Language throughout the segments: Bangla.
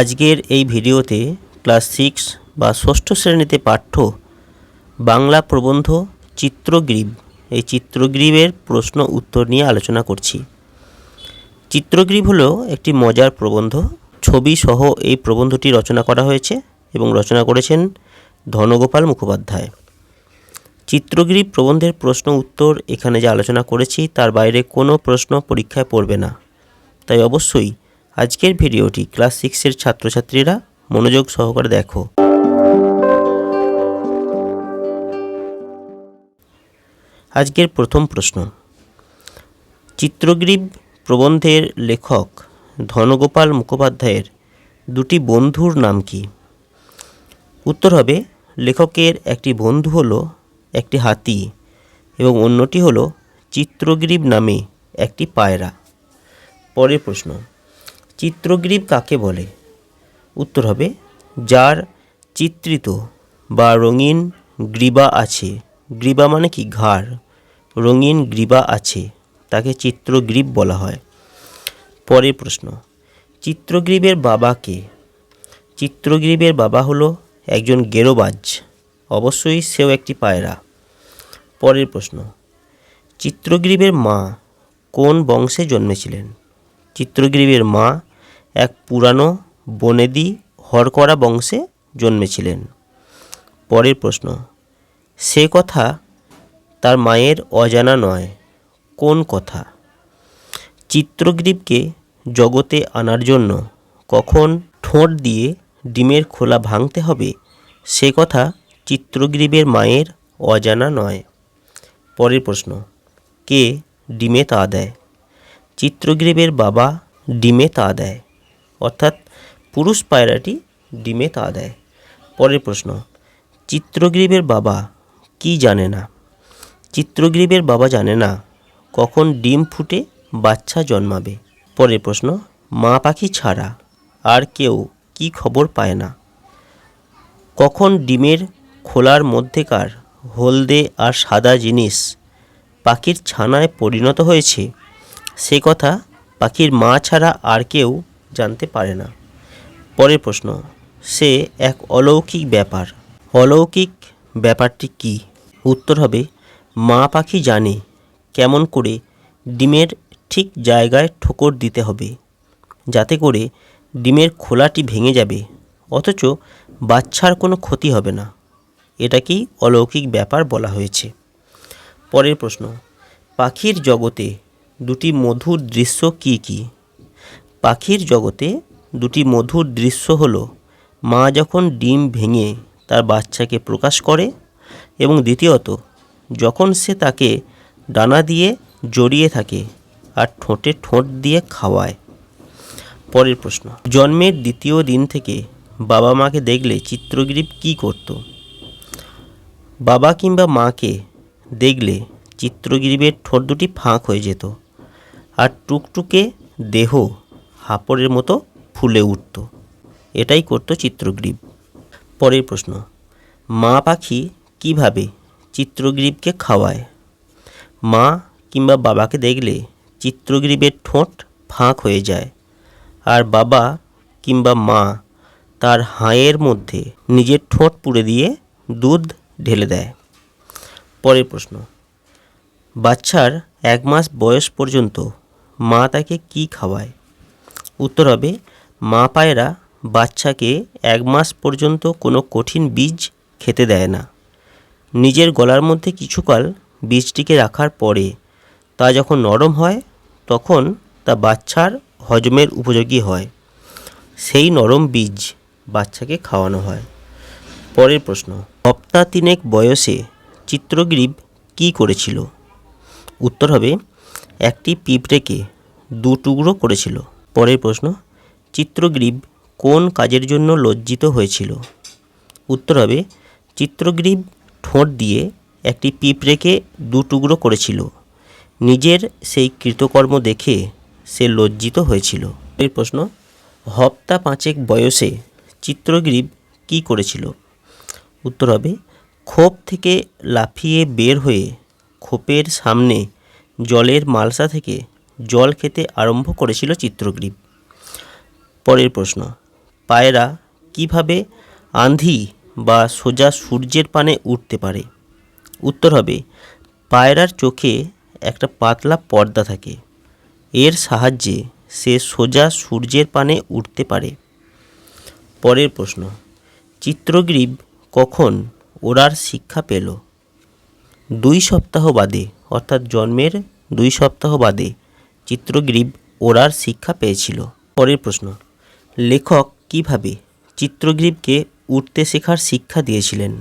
আজকের এই ভিডিওতে ক্লাস সিক্স বা ষষ্ঠ শ্রেণীতে পাঠ্য বাংলা প্রবন্ধ চিত্রগ্রীব। এই চিত্রগ্রীবের প্রশ্ন উত্তর নিয়ে আলোচনা করছি। চিত্রগ্রীব হলো একটি মজার প্রবন্ধ। ছবি সহ এই প্রবন্ধটি রচনা করা হয়েছে এবং রচনা করেছেন ধনগোপাল মুখোপাধ্যায়। চিত্রগ্রীব প্রবন্ধের প্রশ্ন উত্তর এখানে যে আলোচনা করেছি, তার বাইরে কোনো প্রশ্ন পরীক্ষায় পড়বে না। তাই অবশ্যই আজকের ভিডিওটি ক্লাস সিক্সের ছাত্রছাত্রীরা মনোযোগ সহকারে দেখো। আজকের প্রথম প্রশ্ন। চিত্রগ্রীব প্রবন্ধের লেখক ধনগোপাল মুখোপাধ্যায়ের দুটি বন্ধুর নাম কি? উত্তর হবে, লেখকের একটি বন্ধু হলো একটি হাতি এবং অন্যটি হলো চিত্রগ্রীব নামে একটি পায়রা। পরের প্রশ্ন চিত্রগ্রীব কাকে বলে? উত্তর হবে, যার চিত্রিত বা রঙিন গ্রীবা আছে। গ্রীবা মানে কি? ঘাড়। রঙিন গ্রীবা আছে, তাকে চিত্রগ্রীব বলা হয়। পরের প্রশ্ন, চিত্রগ্রীবের বাবাকে চিত্রগ্রীবের বাবা হলো একজন গেরোবাজ, অবশ্যই সেও একটি পায়রা। পরের প্রশ্ন, চিত্রগ্রীবের মা কোন বংশে জন্মেছিলেন? চিত্রগ্রীবের মা এক পুরানো বনেদি হরকরা বংশে জন্মেছিলেন। পরের প্রশ্ন, সে কথা তার মায়ের অজানা নয়, কোন কথা? চিত্রগ্রীবকে জগতে আনার জন্য কখন ঠোঁট দিয়ে ডিমের খোলা ভাঙতে হবে, সে কথা চিত্রগ্রীবের মায়ের অজানা নয়। পরের প্রশ্ন, কে ডিমে তা দেয়? চিত্রগ্রীবের বাবা ডিমে তা দেয়। অর্থাৎ পুরুষ পায়রাটি ডিমে তা দেয়। পরের প্রশ্ন, চিত্রগ্রীবের বাবা কি জানে না? চিত্রগ্রীবের বাবা জানে না কখন ডিম ফুটে বাচ্চা জন্মাবে। পরের প্রশ্ন, মা পাখি ছাড়া আর কেউ কি খবর পায় না? কখন ডিমের খোলার মধ্যেকার হলদে আর সাদা জিনিস পাখির ছানায় পরিণত হয়েছে? সে কথা পাখির মা ছাড়া আর কেউ জানতে পারে না। পরের প্রশ্ন, সে এক অলৌকিক ব্যাপার। অলৌকিক ব্যাপারটি কি? উত্তর হবে, মা পাখি জানে কেমন করে ডিমের ঠিক জায়গায় ঠোকর দিতে হবে, যাতে করে ডিমের খোলাটি ভেঙে যাবে, অথচ বাচ্চার কোনো ক্ষতি হবে না। এটাকেই অলৌকিক ব্যাপার বলা হয়েছে? পরের প্রশ্ন, পাখির জগতে দুটি মধুর দৃশ্য কি কি? পাখির জগতে দুটি মধুর দৃশ্য হলো, মা যখন ডিম ভেঙে তার বাচ্চাকে প্রকাশ করে এবং দ্বিতীয়ত, যখন সে তাকে ডানা দিয়ে জড়িয়ে থাকে আর ঠোঁটে ঠোঁট দিয়ে খাওয়ায়। পরের প্রশ্ন, জন্মের দ্বিতীয় দিন থেকে বাবা মাকে দেখলে চিত্রগ্রীব কী করত? বাবা কিংবা মাকে দেখলে চিত্রগ্রীবের ঠোঁট দুটি ফাঁক হয়ে যেত। আর টুকটুকে দেহ হাপড়ের মতো ফুলে উঠত। এটাই করত চিত্রগ্রীব। পরের প্রশ্ন, মা পাখি কীভাবে চিত্রগ্রীবকে খাওয়ায়? মা কিংবা বাবাকে দেখলে চিত্রগ্রীবের ঠোঁট ফাঁক হয়ে যায় আর বাবা কিংবা মা তার হাঁয়ের মধ্যে নিজের ঠোঁট পুড়ে দিয়ে দুধ ঢেলে দেয়। পরের প্রশ্ন, বাচ্চার এক মাস বয়স পর্যন্ত মা তাকে কি খাওয়ায়? উত্তর হবে, মা পায়রা বাচ্চাকে এক মাস পর্যন্ত কোনো কঠিন বীজ খেতে দেয় না। নিজের গলার মধ্যে কিছুকাল বীজটিকে রাখার পরে তা যখন নরম হয়, তখন তা বাচ্চার হজমের উপযোগী হয়। সেই নরম বীজ বাচ্চাকে খাওয়ানো হয়। পরের প্রশ্ন, সপ্তাহ তিনেক বয়সে চিত্রগ্রীব কী করেছিল? উত্তর হবে একটি পিঁপড়েকে দু টুকরো করেছিল। পরের প্রশ্ন, চিত্রগ্রীব কোন কাজের জন্য লজ্জিত হয়েছিল? উত্তর হবে, চিত্রগ্রীব ঠোঁট দিয়ে একটি পিঁপড়েকে দু টুকরো করেছিল। নিজের সেই কৃতকর্ম দেখে সে লজ্জিত হয়েছিল। এর প্রশ্ন, হপ্তা পাঁচেক বয়সে চিত্রগ্রীব কী করেছিল? উত্তর হবে, খোপ থেকে লাফিয়ে বের হয়ে খোপের সামনে জলের মালসা থেকে জল খেতে আরম্ভ করেছিল চিত্রগ্রীব। পরের প্রশ্ন, পায়রা কীভাবে আন্ধি বা সোজা সূর্যের পানে উঠতে পারে? উত্তর হবে, পায়রার চোখে একটা পাতলা পর্দা থাকে। এর সাহায্যে সে সোজা সূর্যের পানে উঠতে পারে। পরের প্রশ্ন, চিত্রগ্রীব কখন ওড়ার শিক্ষা পেল? দুই সপ্তাহ বাদে অর্থাৎ জন্মের দুই সপ্তাহ বাদে চিত্রগ্রীব ওড়ার শিক্ষা পেয়েছিল। পরের প্রশ্ন, লেখক কীভাবে চিত্রগ্রীবকে উঠতে শেখার শিক্ষা দিয়েছিলেন?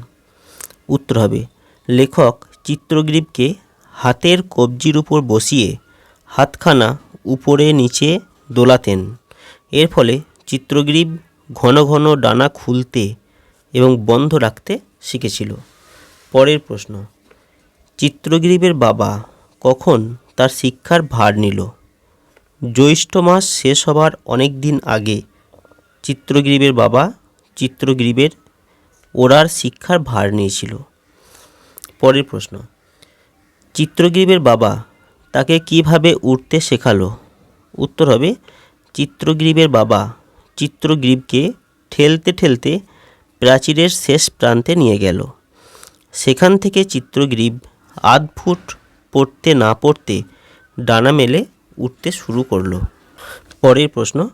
উত্তর হবে, লেখক চিত্রগ্রীবকে হাতের কবজির উপর বসিয়ে হাতখানা উপরে নিচে দোলাতেন। এর ফলে চিত্রগ্রীব ঘন ঘন ডানা খুলতে এবং বন্ধ রাখতে শিখেছিল। পরের প্রশ্ন চিত্রগ্রীবের বাবা কখন তার শিক্ষার ভার নিল? জ্যৈষ্ঠ মাস শেষ হবার অনেক দিন আগে চিত্রগ্রীবের বাবা চিত্রগ্রীবের ওড়ার শিক্ষার ভার নিয়েছিল। পরের প্রশ্ন, চিত্রগ্রীবের বাবা তাকে কীভাবে উঠতে শেখালো? উত্তর হবে, চিত্রগ্রীবের বাবা চিত্রগ্রীবকে ঠেলতে ঠেলতে প্রাচীরের শেষ প্রান্তে নিয়ে গেল। সেখান থেকে চিত্রগ্রীব আধ ফুট পড়তে না পড়তে ডানা মেলে উঠতে শুরু করল। পরের প্রশ্ন,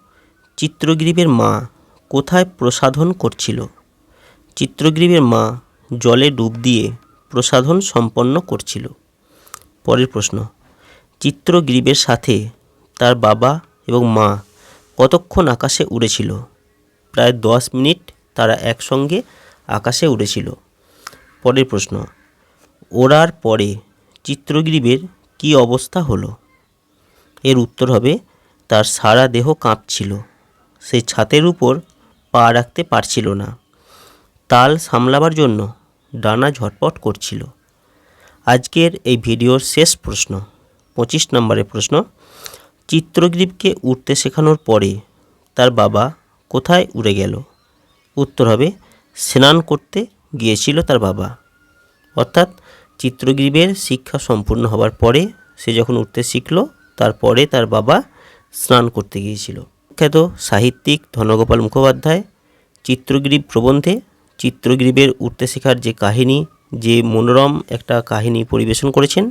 চিত্রগ্রীবের মা কোথায় প্রসাধন করছিল? চিত্রগ্রীবের মা জলে ডুব দিয়ে প্রসাধন সম্পন্ন করছিল। পরের প্রশ্ন, চিত্রগ্রীবের সাথে তার বাবা এবং মা কতক্ষণ আকাশে উড়েছিল? প্রায় দশ মিনিট তারা একসঙ্গে আকাশে উড়েছিল। পরের প্রশ্ন ওড়ার পরে চিত্রগ্রীবের কী অবস্থা হলো? এর উত্তর হবে, তার সারা দেহ কাঁপছিল। সে ছাতের উপর পা রাখতে পারছিল না। তাল সামলাবার জন্য ডানা ঝটপট করছিল। আজকের এই ভিডিওর শেষ প্রশ্ন, পঁচিশ নম্বরের প্রশ্ন, চিত্রগ্রীবকে উঠতে শেখানোর পরে তার বাবা কোথায় উড়ে গেল? উত্তর হবে, স্নান করতে গিয়েছিল তার বাবা। অর্থাৎ চিত্রগ্রীবের শিক্ষা সম্পূর্ণ হবার পরে সে যখন উঠতে শিখল, তারপরে তার বাবা স্নান করতে গিয়েছিল। বিখ্যাত সাহিত্যিক ধনগোপাল মুখোপাধ্যায় চিত্রগ্রীব প্রবন্ধে চিত্রগ্রীবের উঠতে শেখার যে কাহিনী, যে মনোরম একটা কাহিনী পরিবেশন করেছেন,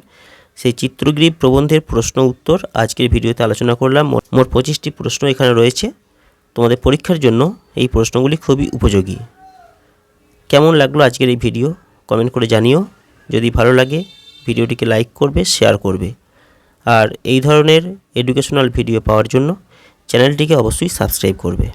সেই চিত্রগ্রীব প্রবন্ধের প্রশ্ন উত্তর আজকের ভিডিওতে আলোচনা করলাম। মোট পঁচিশটি প্রশ্ন এখানে রয়েছে। তোমাদের পরীক্ষার জন্য এই প্রশ্নগুলি খুবই উপযোগী। কেমন লাগল আজকের এই ভিডিও? কমেন্ট করে জানিও। যদি ভালো লাগে, ভিডিওটিকে লাইক করবে শেয়ার করবে। আর এই ধরনের এডুকেশনাল ভিডিও পাওয়ার জন্য চ্যানেলটিকে অবশ্যই সাবস্ক্রাইব করবে।